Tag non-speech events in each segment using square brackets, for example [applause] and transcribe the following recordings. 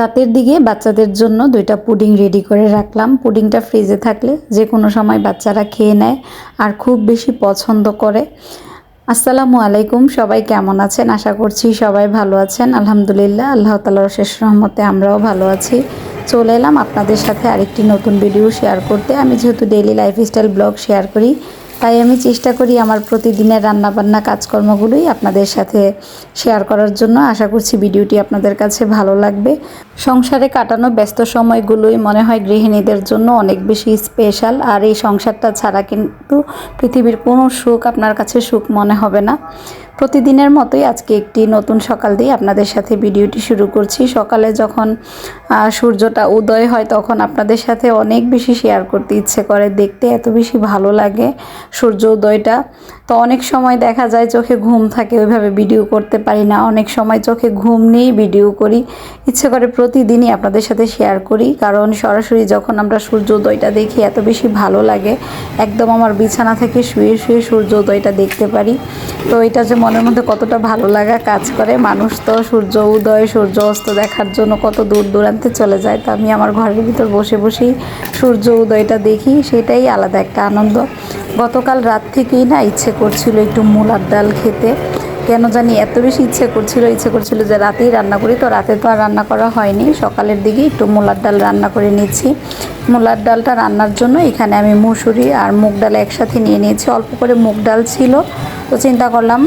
রাতের দিকে বাচ্চাদের জন্য দুইটা পুডিং রেডি করে রাখলাম। পুডিংটা ফ্রিজে থাকলে যে কোনো সময় বাচ্চারা খেয়ে নেয় আর খুব বেশি পছন্দ করে। আসসালামু আলাইকুম, সবাই কেমন আছেন? আশা করছি সবাই ভালো আছেন। আলহামদুলিল্লাহ, আল্লাহ তালার শেষ রহমতে আমরাও ভালো আছি। চলে এলাম আপনাদের সাথে আরেকটি নতুন ভিডিও শেয়ার করতে। আমি যেহেতু ডেইলি লাইফস্টাইল ব্লগ শেয়ার করি তাই আমি চেষ্টা করি আমার প্রতিদিনের রান্নাবান্না কাজকর্মগুলোই আপনাদের সাথে শেয়ার করার জন্য। আশা করছি ভিডিওটি আপনাদের কাছে ভালো লাগবে। সংসারে কাটানো ব্যস্ত সময়গুলোই মনে হয় গৃহিণীদের জন্য অনেক বেশি স্পেশাল আর এই সংসারটা ছাড়া কিন্তু পৃথিবীর কোনো সুখ আপনার কাছে সুখ মনে হবে না। প্রতিদিনের মতোই আজকে একটি নতুন সকাল দিয়ে আপনাদের সাথে ভিডিওটি শুরু করছি। সকালে যখন সূর্যটা উদয় হয় তখন আপনাদের সাথে অনেক বেশি শেয়ার করতে ইচ্ছে করে। দেখতে এত বেশি ভালো লাগে সূর্য উদয়টা। তো অনেক সময় দেখা যায় চোখে ঘুম থাকে, ওইভাবে ভিডিও করতে পারি না। অনেক সময় চোখে ঘুম নিয়েই ভিডিও করি। ইচ্ছে করে প্রতিদিনই আপনাদের সাথে শেয়ার করি। কারণ সরাসরি যখন আমরা সূর্য উদয়টা দেখি, এত বেশি ভালো লাগে। একদম আমার বিছানা থেকে শুয়ে শুয়ে সূর্য উদয়টা দেখতে পারি। তো এটা যে মনের মধ্যে কতটা ভালো লাগা কাজ করে। মানুষ তো সূর্য উদয়, সূর্য অস্ত দেখার জন্য কত দূর দূরান্তে চলে যায়। তো আমি আমার ঘরের ভিতর বসে বসেই সূর্য উদয়টা দেখি, সেটাই আলাদা একটা আনন্দ। গতকাল রাত থেকেই না ইচ্ছে করছিল একটু মূলার ডাল খেতে। কেন জানি এত বেশি ইচ্ছে করছিল ইচ্ছে করছিল যে রাতেই রান্না করি, তো রাতে তো আর রান্না করা হয়নি। সকালের দিকে একটু মূলার ডাল রান্না করে নিচ্ছি। মূলার ডালটা রান্নার জন্য এখানে আমি মুসুরি আর মুগ ডাল একসাথে নিয়ে নিয়েছি। অল্প করে মুগ ডাল ছিল, তো চিন্তা করলাম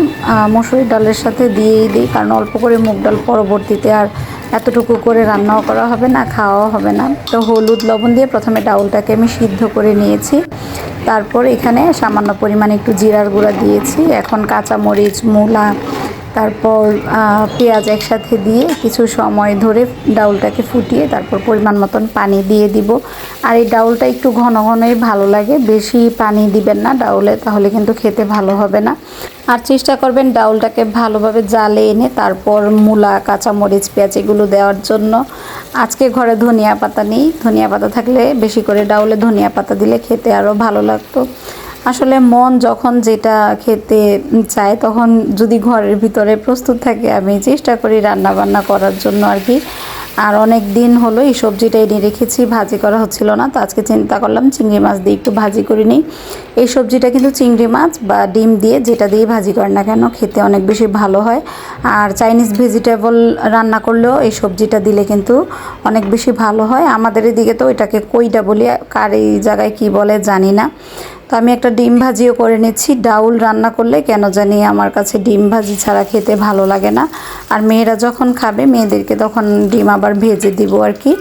মুসুরির মসুরি ডালের সাথে দিয়েই দিই, কারণ অল্প করে মুগ ডাল পরবর্তীতে আর এতটুকু করে রান্নাও করা হবে না, খাওয়াও হবে না। তো হলুদ লবণ দিয়ে প্রথমে ডাউলটাকে আমি সিদ্ধ করে নিয়েছি। তারপর এখানে সামান্য পরিমাণে একটু জিরার গুঁড়া দিয়েছি। এখন কাঁচামরিচ, মূলা তারপর পেঁয়াজ একসাথে দিয়ে কিছু সময় ধরে ডাউলটাকে ফুটিয়ে তারপর পরিমাণ মতন পানি দিয়ে দিব। আর এই ডাউলটা একটু ঘন ঘনই ভালো লাগে, বেশি পানি দিবেন না ডাউলে, তাহলে কিন্তু খেতে ভালো হবে না। আর চেষ্টা করবেন ডাউলটাকে ভালোভাবে জালে এনে তারপর মূলা, কাঁচামরিচ, পেঁয়াজ এগুলো দেওয়ার জন্য। আজকে ঘরে ধনিয়া পাতা নেই, ধনিয়া পাতা থাকলে বেশি করে ডাউলে ধনিয়া পাতা দিলে খেতে আরও ভালো লাগতো। আসলে মন যখন যেটা খেতে চায়, তখন যদি ঘরের ভিতরে প্রস্তুত থাকে, আমি চেষ্টা করি রান্না বান্না করার জন্য আর কি। আর অনেক দিন হলো এই সবজিটা এনে রেখেছি, ভাজি করা হচ্ছিল না, তো আজকে চিন্তা করলাম চিংড়ি মাছ দিয়ে একটু ভাজি করে নিই। এই সবজিটা কিন্তু চিংড়ি মাছ বা ডিম দিয়ে যেটা দিয়ে ভাজি করে না কেন, খেতে অনেক বেশি ভালো হয়। আর চাইনিজ ভেজিটেবল রান্না করলেও এই সবজিটা দিলে কিন্তু অনেক বেশি ভালো হয়। আমাদের এদিকে তো এটাকে কইটা বলি, কার এই জায়গায় কি বলে জানি না। তো আমি একটা ডিম ভাজিও করে নিচ্ছি। ডাউল রান্না করলে কেন জানি আমার কাছে ডিম ভাজি ছাড়া খেতে ভালো লাগে না। আর মেয়েরা যখন খাবে, মেয়েদেরকে তখন ডিম আবার ভেজে দিব আর কি।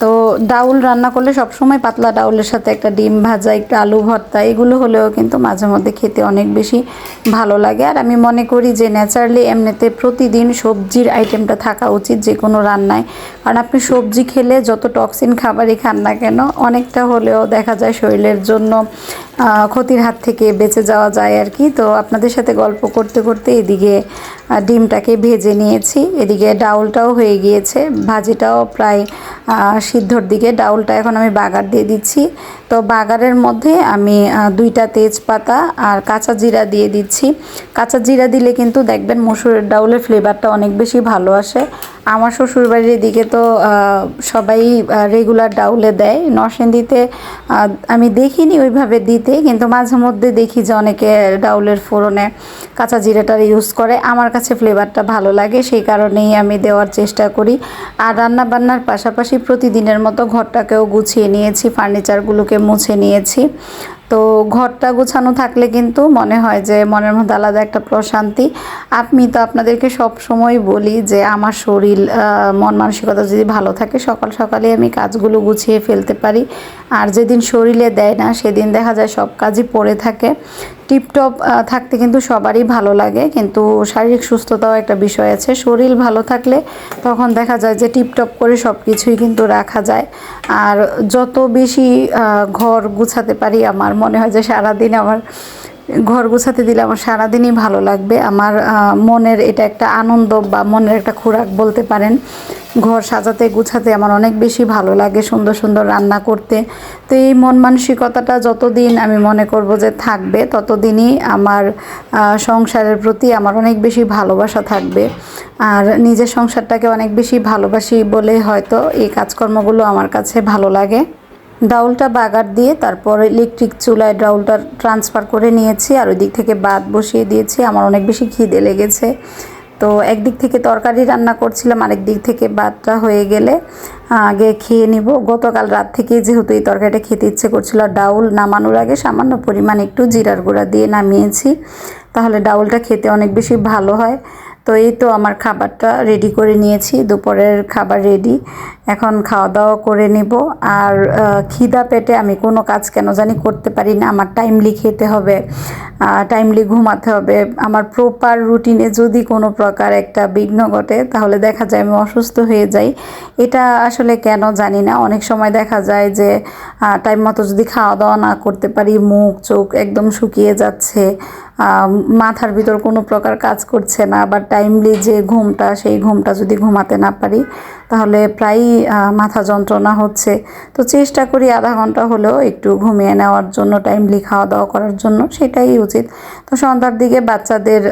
তো ডাউল রান্না করলে সবসময় পাতলা ডাউলের সাথে একটা ডিম ভাজা, একটা আলু ভর্তা, এগুলো হলেও কিন্তু মাঝে মধ্যে খেতে অনেক বেশি ভালো লাগে। আর আমি মনে করি যে, ন্যাচারালি এমনিতে প্রতিদিন সবজির আইটেমটা থাকা উচিত যে কোনো রান্নায়। কারণ আপনি সবজি খেলে যত টক্সিন খাবারই খান না কেন, অনেকটা হলেও দেখা যায় শরীরের জন্য ক্ষতির হাত থেকে বেঁচে যাওয়া যায় আর কি। তো আপনাদের সাথে গল্প করতে করতে এদিকে ডিমটাকে ভেজে নিয়েছি। এদিকে ডাউলটাও হয়ে গিয়েছে। ভাজিটাও প্রায় সিদ্ধর দিকে। ডাউলটা এখন আমি বাগার দিয়ে দিচ্ছি। তো বাগারের মধ্যে আমি দুইটা তেজপাতা আর কাঁচা জিরা দিয়ে দিচ্ছি। কাঁচা জিরা দিলে কিন্তু দেখবেন মসুরের ডাউলের ফ্লেভারটা অনেক বেশি ভালো আসে। আমার শ্বশুরবাড়ির এদিকে তো সবাই রেগুলার ডাউলে দেয়। নরসিংদীতে আমি দেখিনি ওইভাবে দিতে, কিন্তু মাঝে মধ্যে দেখি যে অনেকে ডাউলের ফোড়নে কাঁচা জিরাটার ইউজ করে। আমার কাছে ফ্লেভারটা ভালো লাগে, সেই কারণেই আমি দেওয়ার চেষ্টা করি। আর রান্না বান্নার পাশাপাশি প্রতিদিনের মতো ঘরটাকেও গুছিয়ে নিয়েছি ফার্নিচারগুলোকে মুছে নিয়েছি। তো ঘরটা গোছানো থাকলে কিন্তু মনে হয় যে মনের মধ্যে আলাদা একটা প্রশান্তি। আমি তো আপনাদেরকে সব সময় বলি যে আমার শরীর মন মানসিকতা যদি ভালো থাকে, সকাল সকালে আমি কাজগুলো গুছিয়ে ফেলতে পারি। আর যেদিন শরীরে দেয় না, সেদিন দেখা যায় সব কাজই পড়ে থাকে। টিপটপ থাকতে কিন্তু সবারই ভালো লাগে, কিন্তু শারীরিক সুস্থতাও একটা বিষয় আছে। শরীর ভালো থাকলে তখন দেখা যায় যে টিপটপ করে সব কিছুই কিন্তু রাখা যায়। আর যত বেশি ঘর গুছাতে পারি, আমার মনে হয় যে সারাদিন আমার ঘর গোছাতে দিলে আমার সারাদিনই ভালো লাগবে। আমার মনের এটা একটা আনন্দ বা মনের একটা খোরাক বলতে পারেন। ঘর সাজাতে গুছাতে আমার অনেক বেশি ভালো লাগে সুন্দর সুন্দর রান্না করতে। তো এই মন মানসিকতাটা যতদিন আমি মনে করব যে থাকবে, ততদিনই আমার সংসারের প্রতি আমার অনেক বেশি ভালোবাসা থাকবে। আর নিজের সংসারটাকে অনেক বেশি ভালোবাসি বলে হয়তো এই কাজকর্মগুলো আমার কাছে ভালো লাগে। ডাউলটা বাগার দিয়ে তারপর ইলেকট্রিক চুলায় ডাউলটা ট্রান্সফার করে নিয়েছি, আর ওই দিক থেকে ভাত বসিয়ে দিয়েছি। আমার অনেক বেশি খিদে লেগেছে। তো একদিক থেকে তরকারি রান্না করছিলাম, আরেক দিক থেকে ভাতটা হয়ে গেলে আগে খেয়ে নিব। গতকাল রাত থেকে যেহেতু এই তরকারিটা খেতে ইচ্ছে করছিল ডাউল নামানোর আগে সামান্য পরিমাণ একটু জিরার গুঁড়া দিয়ে নামিয়েছি, তাহলে ডাউলটা খেতে অনেক বেশি ভালো হয়। তো এই তো আমার খাবারটা রেডি করে নিয়েছি, দুপুরের খাবার রেডি এখন খাওয়া দাওয়া করে নেব। আর খিদা পেটে আমি কোনো কাজ কেন জানি করতে পারি না। আমার টাইমলি খেতে হবে টাইমলি ঘুমাতে হবে। আমার প্রপার রুটিনে যদি কোনো প্রকার একটা বিঘ্ন ঘটে, তাহলে দেখা যায় আমি অসুস্থ হয়ে যাই। এটা আসলে কেন জানি না। অনেক সময় দেখা যায় যে টাইম মতো যদি খাওয়া দাওয়া না করতে পারি, মুখ, চোখ একদম শুকিয়ে যাচ্ছে মাথার ভিতর কোনো প্রকার কাজ করছে না। আবার টাইমলি যে ঘুমটা সেই ঘুমটা যদি ঘুমাতে না পারি তাহলে প্রায়ই মাথা যন্ত্রণা হচ্ছে। তো চেষ্টা করি আধা ঘণ্টা হলেও একটু ঘুমিয়ে নেওয়ার জন্য টাইমলি খাওয়া দাওয়া করার জন্য, সেটাই উচিত। তো সন্ধ্যার দিকে বাচ্চাদের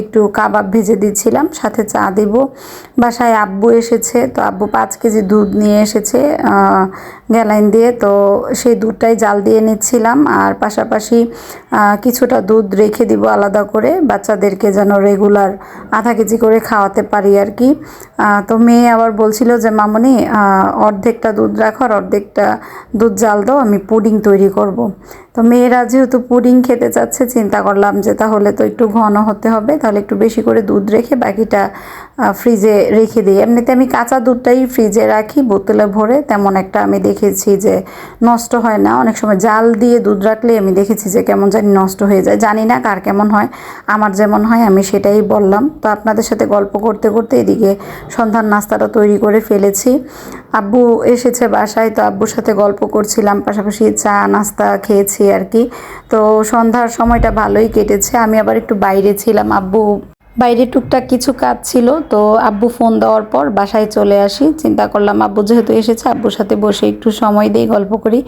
একটু কাবাব ভেজে দিচ্ছিলাম, সাথে চা দিব। বাসায় আব্বু এসেছে, তো আব্বু পাঁচ কেজি দুধ নিয়ে এসেছে গ্যালাইন দিয়ে। তো সেই দুধটাই জাল দিয়ে নিচ্ছিলাম, আর পাশাপাশি কিছুটা দুধ রেখে দিব আলাদা করে, বাচ্চাদেরকে যেন রেগুলার আধা কেজি করে খাওয়াতে পারি আর কি। তো মেয়ে আবার বলছিল যে, মামনি অর্ধেকটা দুধ রাখো আর অর্ধেকটা দুধ জাল দাও, আমি পুডিং তৈরি করব। তো মেয়েরা যেহেতু পুডিং খেতে চাচ্ছে, চিন্তা করলাম যে, তাহলে তো একটু ঘন হতে হবে, তাহলে একটু বেশি করে দুধ রেখে বাকিটা ফ্রিজে রেখে দিই। এমনিতে আমি কাঁচা দুধটাই ফ্রিজে রাখি, বোতলে ভরে। তেমন একটা আমি দেখেছি যে, নষ্ট হয় না। অনেক সময় জাল দিয়ে দুধ রাখলে আমি দেখেছি যে, কেমন জানি নষ্ট হয়ে যায়। জানি না কার কেমন হয়, আমার যেমন হয়, আমি সেটাই বললাম। তো আপনাদের সাথে গল্প করতে করতে এদিকে সন্ধ্যার নাস্তাটা তৈরি করে ফেলেছি। আব্বু এসেছে বাসায়, তো আব্বুর সাথে গল্প করছিলাম, পাশাপাশি চা, নাস্তা খেয়েছি আর কি। তো সন্ধ্যার সময়টা ভালোই কেটেছে, আমি আবার একটু বাইরে ছিলাম। আব্বু বাইরে টুকটাক কিছু কাজ ছিল, তো আব্বু ফোন দেওয়ার পর বাসায় চলে আসি। চিন্তা করলাম আব্বু যেহেতু এসেছে, আব্বুর সাথে বসে একটু সময় দিয়ে গল্প করি।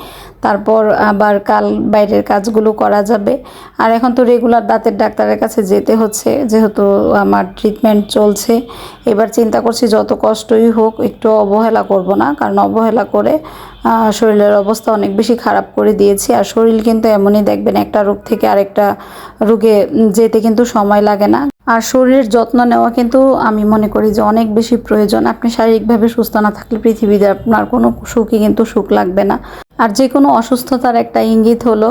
তারপর আবার কাল বাইরের কাজগুলো করা যাবে। আর এখন তো রেগুলার দাঁতের ডাক্তারের কাছে যেতে হচ্ছে, যেহেতু আমার ট্রিটমেন্ট চলছে। এবার চিন্তা করছি যত কষ্টই হোক, একটু অবহেলা করব না, কারণ অবহেলা করে শরীরের অবস্থা অনেক বেশি খারাপ করে দিয়েছি। আর শরীর কিন্তু এমনই, দেখবেন একটা রোগ থেকে আরেকটা রোগে যেতে কিন্তু সময় লাগে না। আর শরীরের যত্ন নেওয়া কিন্তু আমি মনে করি যে অনেক বেশি প্রয়োজন। আপনি শারীরিকভাবে সুস্থ না থাকলে পৃথিবীতে আপনার কোনো সুখই কিন্তু সুখ লাগবে না। আর যে কোনো অসুস্থতার একটা ইঙ্গিত হলো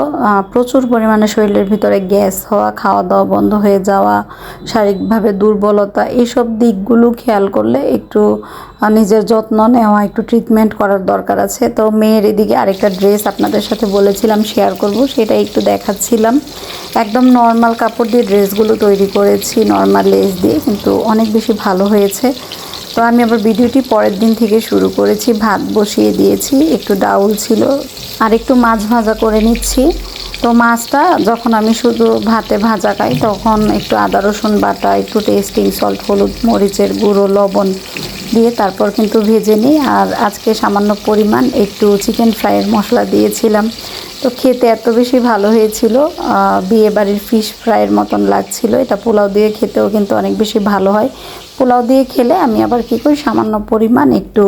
প্রচুর পরিমাণে শরীরের ভিতরে গ্যাস হওয়া খাওয়া দাওয়া বন্ধ হয়ে যাওয়া, শারীরিকভাবে দুর্বলতা এইসব দিকগুলো খেয়াল করলে একটু নিজের যত্ন নেওয়া, একটু ট্রিটমেন্ট করার দরকার আছে। তো মেয়ের এদিকে আরেকটা ড্রেস আপনাদের সাথে বলেছিলাম শেয়ার করব, সেটা একটু দেখাচ্ছিলাম। একদম নর্মাল কাপড় দিয়ে ড্রেসগুলো তৈরি করেছি নর্মাল লেস দিয়ে, কিন্তু অনেক বেশি ভালো হয়েছে। তো আমি আবার ভিডিওটি পরের দিন থেকে শুরু করেছি। ভাত বসিয়ে দিয়েছি, একটু ডাউল ছিল, আর একটু মাছ ভাজা করে নিচ্ছি। তো মাছটা যখন আমি শুধু ভাতে ভাজা খাই, তখন একটু আদা, রসুন বাটা, একটু টেস্টিং সল্ট হলুদ মরিচের গুঁড়ো, লবণ দিয়ে তারপর কিন্তু ভেজে নিই। আর আজকে সামান্য পরিমাণ একটু চিকেন ফ্রাইয়ের মশলা দিয়েছিলাম। তো খেতে এত বেশি ভালো হয়েছিল বিয়ে বাড়ির ফিশ ফ্রাইয়ের মতন লাগছিল। এটা পোলাও দিয়ে খেতেও কিন্তু অনেক বেশি ভালো হয়। পোলাও দিয়ে খেলে আমি আবার কী করি, সামান্য পরিমাণ একটু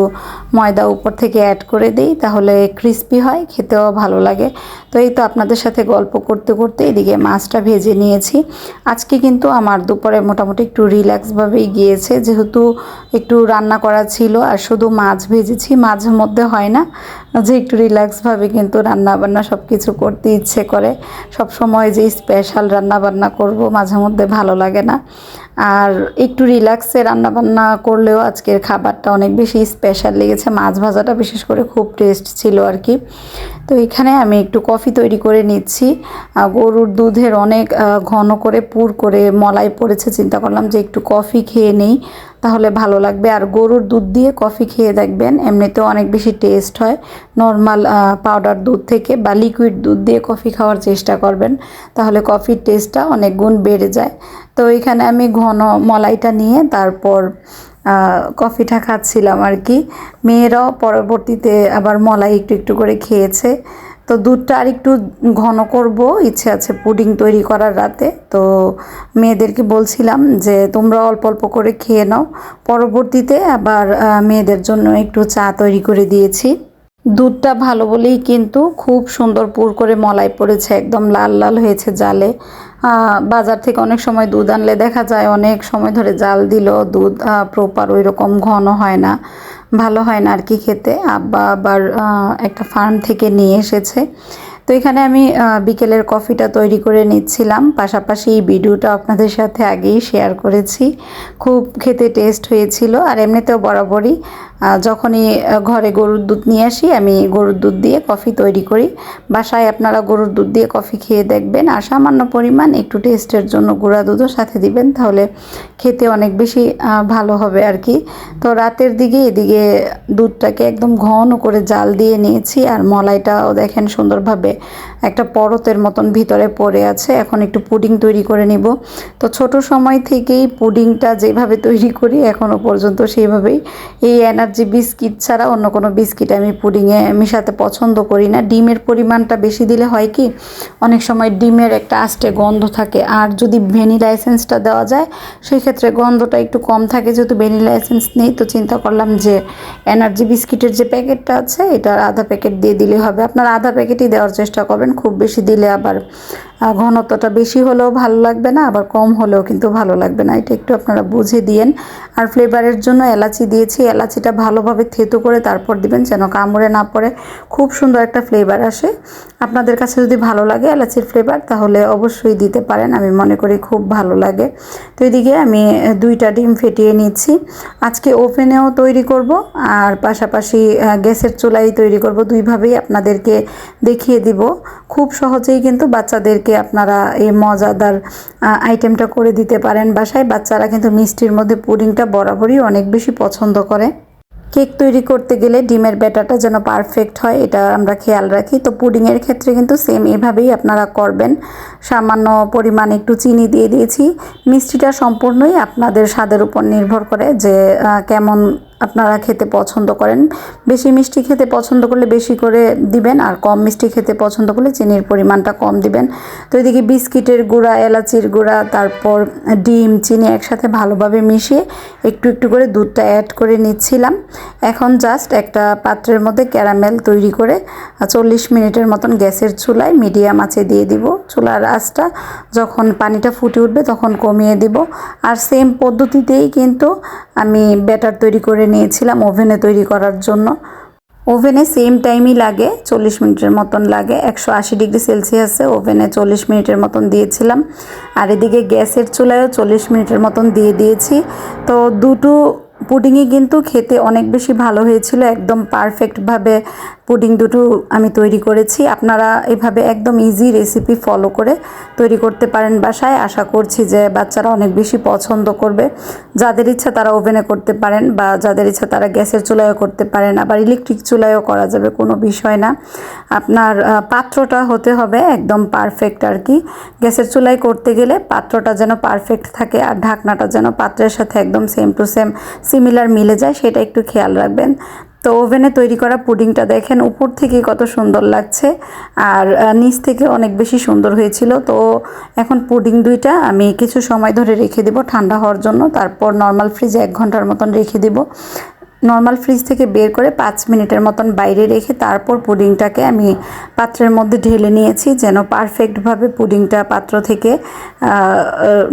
ময়দা উপর থেকে অ্যাড করে দিই, তাহলে ক্রিস্পি হয়, খেতেও ভালো লাগে। তো এই তো আপনাদের সাথে গল্প করতে করতে এদিকে মাছটা ভেজে নিয়েছি। আজকে কিন্তু আমার দুপুরে মোটামুটি একটু রিল্যাক্সভাবেই গিয়েছে, যেহেতু একটু রান্না করা ছিল আর শুধু মাছ ভেজেছি, মাঝে মধ্যে হয় না যে একটু রিল্যাক্সভাবে কিন্তু রান্না বান্না সব কিছু করতে ইচ্ছে করে। সব সময় যে স্পেশাল রান্না বান্না করব মাঝে মধ্যে ভালো লাগে না। আর একটু রিল্যাক্সে রান্না বান্না করলেও আজকের খাবারটা অনেক বেশি স্পেশাল লেগেছে। মাছ ভাজাটা বিশেষ করে খুব টেস্ট ছিল আর কি তো এখানে আমি একটু কফি তৈরি করে নিচ্ছি। গরুর দুধের অনেক ঘন করে পুর করে মলাই পড়েছে। চিন্তা করলাম যে একটু কফি খেয়ে নেই। তাহলে ভালো লাগবে। আর গরুর দুধ দিয়ে কফি খেয়ে দেখবেন, এমনিতেও অনেক বেশি টেস্ট হয়। নর্মাল পাউডার দুধ থেকে বা লিকুইড দুধ দিয়ে কফি খাওয়ার চেষ্টা করবেন, তাহলে কফির টেস্টটা অনেক গুণ বেড়ে যায়। তো এখানে আমি ঘন মলাইটা নিয়ে তারপর কফিটা খাচ্ছিলাম আর কি। মেয়েরাও পরবর্তীতে আবার মলাই একটু একটু করে খেয়েছে। তো দুধটা আর একটু ঘন করব। ইচ্ছে আছে পুডিং তৈরি করার রাতে। তো মেয়েদেরকে বলছিলাম যে, তোমরা অল্প অল্প করে খেয়ে নাও। পরবর্তীতে আবার মেয়েদের জন্য একটু চা তৈরি করে দিয়েছি। দুধটা ভালো বলেই কিন্তু খুব সুন্দর পুর করে মলাই পড়েছে, একদম লাল লাল হয়েছে জালে। বাজার থেকে অনেক সময় দুধ আনলে দেখা যায় অনেক সময় ধরে জাল দিল দুধ প্রপার ওই রকম ঘন হয় না। ভালো হয় না আর কি খেতে। আব্বা আবার একটা ফার্ম থেকে নিয়ে এসেছে। তো এখানে আমি বিকেলের কফিটা তৈরি করে নিচ্ছিলাম। পাশাপাশি এই ভিডিওটা আপনাদের সাথে আগেই শেয়ার করেছি। খুব খেতে টেস্ট হয়েছিল। আর এমনিতেও বরাবরই যখনই ঘরে গরুর দুধ নিয়ে আসি, আমি গরুর দুধ দিয়ে কফি তৈরি করি। বাসায় আপনারা গরুর দুধ দিয়ে কফি খেয়ে দেখবেন, আর সামান্য পরিমাণ একটু টেস্টের জন্য গুঁড়া দুধও সাথে দিবেন, তাহলে খেতে অনেক বেশি ভালো হবে আর কি তো রাতের দিকে এদিকে দুধটাকে একদম ঘন করে জাল দিয়ে নিয়েছি, আর মলাইটাও দেখেন সুন্দরভাবে একটা পরতের মতন ভিতরে পড়ে আছে। এখন একটু পুডিং তৈরি করে নিব। তো ছোট সময় থেকেই পুডিংটা যেভাবে তৈরি করি এখনও পর্যন্ত সেইভাবেই। এই এনার্জি বিস্কিট ছাড়া অন্য কোনো বিস্কিট আমি পুডিংয়ে মিশাতে পছন্দ করি না। ডিমের পরিমাণটা বেশি দিলে হয় কি, অনেক সময় ডিমের একটা আস্টে গন্ধ থাকে। আর যদি ভ্যানিলা এসেন্সটা দেওয়া যায়, সেই ক্ষেত্রে গন্ধটা একটু কম থাকে। যেহেতু ভ্যানিলা এসেন্স নেই, তো চিন্তা করলাম যে এনার্জি বিস্কিটের যে প্যাকেটটা আছে, এটার আধা প্যাকেট দিয়ে দিলে হবে। আপনারা আধা প্যাকেটই দেওয়ার চেষ্টা করবেন, খুব বেশি দিলে আবার ঘনত্বটা বেশি হলেও ভালো লাগবে না, আবার কম হলেও কিন্তু ভালো লাগবে না। এটা একটু আপনারা বুঝে দিয়েন। আর ফ্লেভারের জন্য এলাচি দিয়েছি। এলাচিটা ভালোভাবে থেতো করে তারপর দিবেন যেন কামড়ে না পড়ে। খুব সুন্দর একটা ফ্লেভার আসে। আপনাদের কাছে যদি ভালো লাগে এলাচির ফ্লেভার, তাহলে অবশ্যই দিতে পারেন। আমি মনে করি খুব ভালো লাগে। তো এদিকে আমি দুইটা ডিম ফেটিয়ে নিচ্ছি। আজকে ওভেনেও তৈরি করব, আর পাশাপাশি গ্যাসের চুলাই তৈরি করব। দুইভাবেই আপনাদেরকে দেখিয়ে দিব। খুব সহজেই কিন্তু বাচ্চাদেরকে আপনারা এই মজাদার আইটেমটা করে দিতে পারেন। বাসায় বাচ্চারা কিন্তু মিষ্টির মধ্যে পুডিংটা বরাবরই অনেক বেশি পছন্দ করে। কেক তৈরি করতে গেলে ডিমের ব্যাটারটা যেন পারফেক্ট হয়, এটা আমরা খেয়াল রাখি। তো পুডিংয়ের ক্ষেত্রে কিন্তু সেম এভাবেই আপনারা করবেন। সামান্য পরিমাণ একটু চিনি দিয়ে দিয়েছি। মিষ্টিটা সম্পূর্ণই আপনাদের স্বাদের উপর নির্ভর করে যে কেমন আপনারা খেতে পছন্দ করেন। বেশি মিষ্টি খেতে পছন্দ করলে বেশি করে দিবেন আর কম মিষ্টি খেতে পছন্দ করলে চিনির পরিমাণটা কম দিবেন। তো এদিকে বিস্কিটের গুঁড়া, এলাচির গুঁড়া, তারপর ডিম, চিনি একসাথে ভালোভাবে মিশিয়ে একটু একটু করে দুধটা অ্যাড করে নিচ্ছিলাম। এখন জাস্ট একটা পাত্রের মধ্যে ক্যারামেল তৈরি করে চল্লিশ মিনিটের মতন গ্যাসের চুলায় মিডিয়াম আছে দিয়ে দিব। চুলার আঁচটা যখন পানিটা ফুটে উঠবে তখন কমিয়ে দিব। আর সেম পদ্ধতিতেই কিন্তু আমি ব্যাটার তৈরি করে নিয়েছিলাম ওভেনে তৈরি করার জন্য। ওভেনে সেম টাইমই লাগে, চল্লিশ মিনিটের মতন লাগে। একশো আশি ডিগ্রি সেলসিয়াসে ওভেনে চল্লিশ মিনিটের মতন দিয়েছিলাম। আর এদিকে গ্যাসের চুলায়ও চল্লিশ মিনিটের মতন দিয়ে দিয়েছি। তো দুটো পুডিংই কিন্তু খেতে অনেক বেশি ভালো হয়েছিল, একদম পারফেক্টভাবে পুডিং দুটো আমি তৈরি করেছি। আপনারা এভাবে একদম ইজি রেসিপি ফলো করে তৈরি করতে পারেন বাসায়। আশা করছি যে বাচ্চারা অনেক বেশি পছন্দ করবে। যাদের ইচ্ছা তারা ওভেনে করতে পারেন বা যাদের ইচ্ছা তারা গ্যাসের চুলায়ও করতে পারেন। আবার ইলেকট্রিক চুলায়ও করা যাবে, কোনো বিষয় না। আপনার পাত্রটা হতে হবে একদম পারফেক্ট আর কি গ্যাসের চুলায় করতে গেলে পাত্রটা যেন পারফেক্ট থাকে আর ঢাকনাটা যেন পাত্রের সাথে একদম সেম টু সেম সিমিলার মিলে যায়, সেটা একটু খেয়াল রাখবেন। তো ওভেনে তৈরি করা পুডিংটা দেখেন উপর থেকে কত সুন্দর লাগছে আর নিচ থেকে অনেক বেশি সুন্দর হয়েছিল। তো এখন পুডিং দুইটা আমি কিছু সময় ধরে রেখে দেবো ঠান্ডা হওয়ার জন্য। তারপর নর্মাল ফ্রিজে এক ঘণ্টার মতন রেখে দেবো। নর্মাল ফ্রিজ থেকে বের করে পাঁচ মিনিটের মতন বাইরে রেখে তারপর পুডিংটাকে আমি পাত্রের মধ্যে ঢেলে নিয়েছি যেন পারফেক্টভাবে পুডিংটা পাত্র থেকে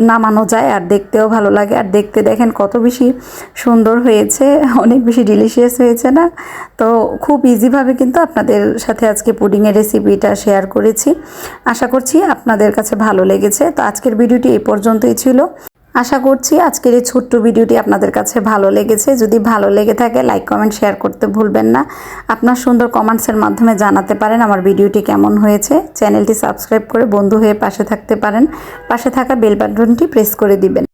নামানো যায়। আর দেখতেও ভালো লাগে। আর দেখতে দেখেন কত বেশি সুন্দর হয়েছে। [laughs] অনেক বেশি ডিলিশিয়াস হয়েছে না? তো খুব ইজিভাবে কিন্তু আপনাদের সাথে আজকে পুডিংয়ের রেসিপিটা শেয়ার করেছি। আশা করছি আপনাদের কাছে ভালো লেগেছে। তো আজকের ভিডিওটি এই পর্যন্তই ছিল। আশা করছি আজকের এই ছোট্ট ভিডিওটি আপনাদের কাছে ভালো লেগেছে। যদি ভালো লেগে থাকে লাইক কমেন্ট শেয়ার করতে ভুলবেন না। আপনার সুন্দর কমেন্টসের মাধ্যমে জানাতে পারেন আমার ভিডিওটি কেমন হয়েছে। চ্যানেলটি সাবস্ক্রাইব করে বন্ধু হয়ে পাশে থাকতে পারেন। পাশে থাকা বেল বাটনটি প্রেস করে দিবেন।